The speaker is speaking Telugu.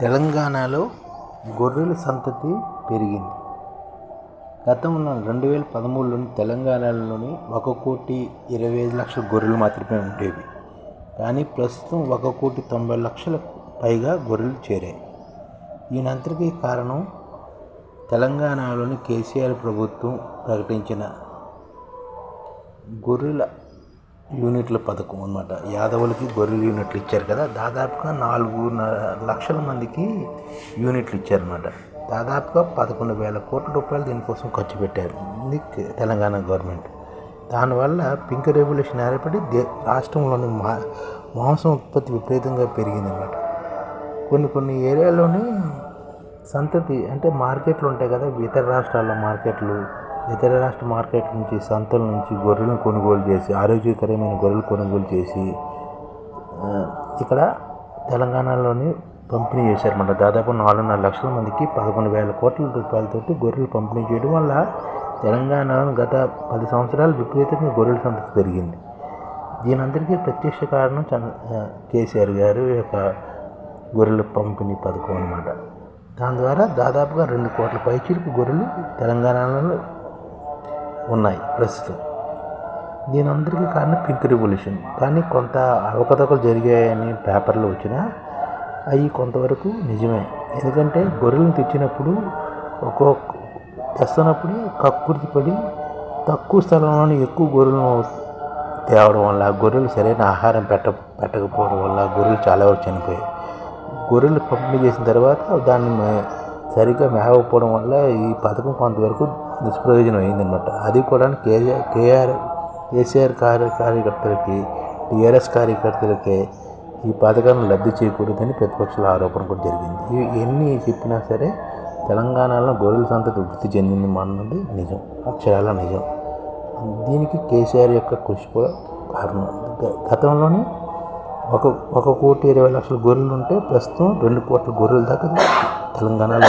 తెలంగాణలో గొర్రెల సంతతి పెరిగింది. గతంలో రెండు వేల పదమూడులోని తెలంగాణలోని ఒక కోటి ఇరవై ఐదు లక్షల గొర్రెలు మాత్రమే ఉండేవి. కానీ ప్రస్తుతం ఒక కోటి తొంభై లక్షలకు పైగా గొర్రెలు చేరాయి. దీనంతటికీ కారణం తెలంగాణలోని కేసీఆర్ ప్రభుత్వం ప్రకటించిన గొర్రెల యూనిట్ల పథకం అన్నమాట. యాదవులకి గొర్రెల యూనిట్లు ఇచ్చారు కదా దాదాపుగా నాలుగు లక్షల మందికి యూనిట్లు ఇచ్చారన్నమాట. దాదాపుగా పదకొండు వేల కోట్ల రూపాయలు దీనికోసం ఖర్చు పెట్టారు ఇది తెలంగాణ గవర్నమెంట్. దానివల్ల పింక్ రెవల్యూషన్ ఏర్పడి దే రాష్ట్రంలోని మా మాంసం ఉత్పత్తి విపరీతంగా పెరిగిందన్నమాట. కొన్ని కొన్ని ఏరియాలోని సంతతి అంటే మార్కెట్లు ఉంటాయి కదా ఇతర రాష్ట్రాల్లో మార్కెట్లు ఇతర రాష్ట్ర మార్కెట్ నుంచి సంతల నుంచి గొర్రెలను కొనుగోలు చేసి ఆరోగ్యకరమైన గొర్రెలు కొనుగోలు చేసి ఇక్కడ తెలంగాణలోని పంపిణీ చేశారన్నమాట. దాదాపు నాలుగున్నర లక్షల మందికి పదకొండు వేల కోట్ల రూపాయలతోటి గొర్రెలు పంపిణీ చేయడం వల్ల తెలంగాణలో గత పది సంవత్సరాలు విపరీతంగా గొర్రెల సంతతి పెరిగింది. దీనందరికీ ప్రత్యక్ష కారణం చంద్ర కేసీఆర్ గారు యొక్క గొర్రెల పంపిణీ పథకం అన్నమాట. దాని ద్వారా దాదాపుగా రెండు కోట్ల పైచీలకు గొర్రెలు తెలంగాణలో ఉన్నాయి ప్రస్తుతం. దీని అందరికీ కారణం పింక్ రెవల్యూషన్. కానీ కొంత అవకతవకలు జరిగాయని పేపర్లు వచ్చినా అవి కొంతవరకు నిజమే. ఎందుకంటే గొర్రెలను తెచ్చినప్పుడు ఒక్కొక్క తెస్తున్నప్పుడు కక్కుర్తి పడి తక్కువ స్థలంలోనే ఎక్కువ గొర్రెలను తేవడం వల్ల గొర్రెలు సరైన ఆహారం పెట్ట పెట్టకపోవడం వల్ల గొర్రెలు చాలా వరకు చనిపోయాయి. గొర్రెలు పంపిణీ చేసిన తర్వాత దాన్ని సరిగ్గా మేవకపోవడం వల్ల ఈ పథకం కొంతవరకు నిష్ప్రయోజనం అయిందన్నమాట అది కూడా కేఆర్ కేఆర్ కేసీఆర్ కార్య కార్యకర్తలకి టీఆర్ఎస్ కార్యకర్తలకే ఈ పథకాన్ని లబ్ధి చేకూడదని ప్రతిపక్షాల ఆరోపణ కూడా జరిగింది. ఇవి ఎన్ని చెప్పినా సరే తెలంగాణలో గొర్రెల సంతతి వృద్ధి చెందింది అన్నది నిజం. అక్షరాల నిజం. దీనికి కేసీఆర్ యొక్క కృషి కూడా కారణం. గతంలోనే ఒక ఒక కోటి ఇరవై లక్షల గొర్రెలు ఉంటే ప్రస్తుతం రెండు కోట్ల గొర్రెల దాకా తెలంగాణలో